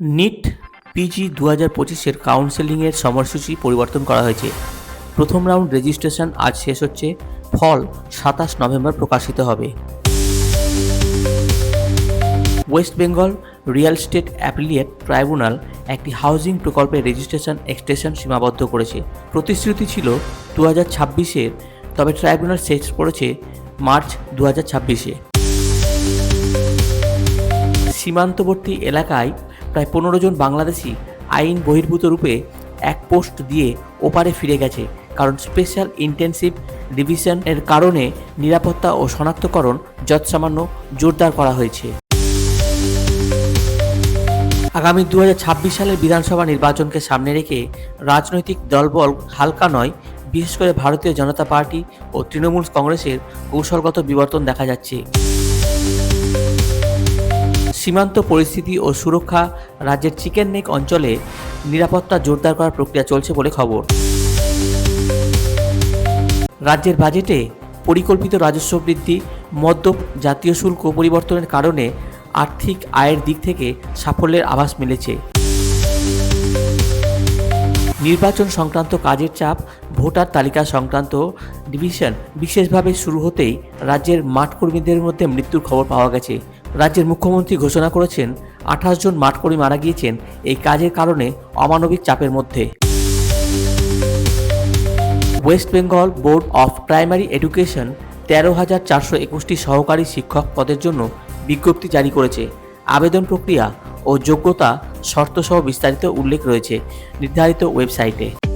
NEET PG দু হাজার পঁচিশের কাউন্সেলিংয়ের সময়সূচি পরিবর্তন করা হয়েছে। প্রথম রাউন্ড রেজিস্ট্রেশন আজ শেষ হচ্ছে। ফল সাতাশ নভেম্বর প্রকাশিত হবে। West Bengal real estate appellate tribunal একটি হাউজিং প্রকল্পের রেজিস্ট্রেশন এক্সটেনশন সীমাবদ্ধ করেছে। প্রতিশ্রুতি ছিল দু হাজার ছাব্বিশের, তবে ট্রাইব্যুনাল শেষ করেছে মার্চ দু হাজার ছাব্বিশে। সীমান্তবর্তী এলাকায় প্রায় পনেরো জন বাংলাদেশি আইন বহির্ভূত রূপে এক পোস্ট দিয়ে ওপারে ফিরে গেছে, কারণ স্পেশাল ইন্টেনসিভ ডিভিশনের কারণে নিরাপত্তা ও শনাক্তকরণ যৎসামান্য জোরদার করা হয়েছে। আগামী দু হাজার ছাব্বিশ সালের বিধানসভা নির্বাচনকে সামনে রেখে রাজনৈতিক দলবল হালকা নয়, বিশেষ করে ভারতীয় জনতা পার্টি ও তৃণমূল কংগ্রেসের কৌশলগত বিবর্তন দেখা যাচ্ছে। সীমান্ত পরিস্থিতি ও সুরক্ষা রাজ্যের চিকেন নেক অঞ্চলে নিরাপত্তা জোরদার করার প্রক্রিয়া চলছে বলে খবর। রাজ্যের বাজেটে পরিকল্পিত রাজস্ব বৃদ্ধি, মদ্যপ জাতীয় শুল্ক পরিবর্তনের কারণে আর্থিক আয়ের দিক থেকে সাফল্যের আভাস মিলেছে। নির্বাচন সংক্রান্ত কাজের চাপ, ভোটার তালিকা সংক্রান্ত ডিভিশন বিশেষভাবে শুরু হতেই রাজ্যের মাঠকর্মীদের মধ্যে মৃত্যুর খবর পাওয়া গেছে। রাজ্যের মুখ্যমন্ত্রী ঘোষণা করেছেন, আঠাশ জন মাঠকর্মী মারা গিয়েছেন এই কাজের কারণে অমানবিক চাপের মধ্যে। West Bengal board of primary education তেরো হাজার চারশো একুশটি সহকারী শিক্ষক পদের জন্য বিজ্ঞপ্তি জারি করেছে। আবেদন প্রক্রিয়া ও যোগ্যতা শর্তসহ বিস্তারিত উল্লেখ রয়েছে নির্ধারিত ওয়েবসাইটে।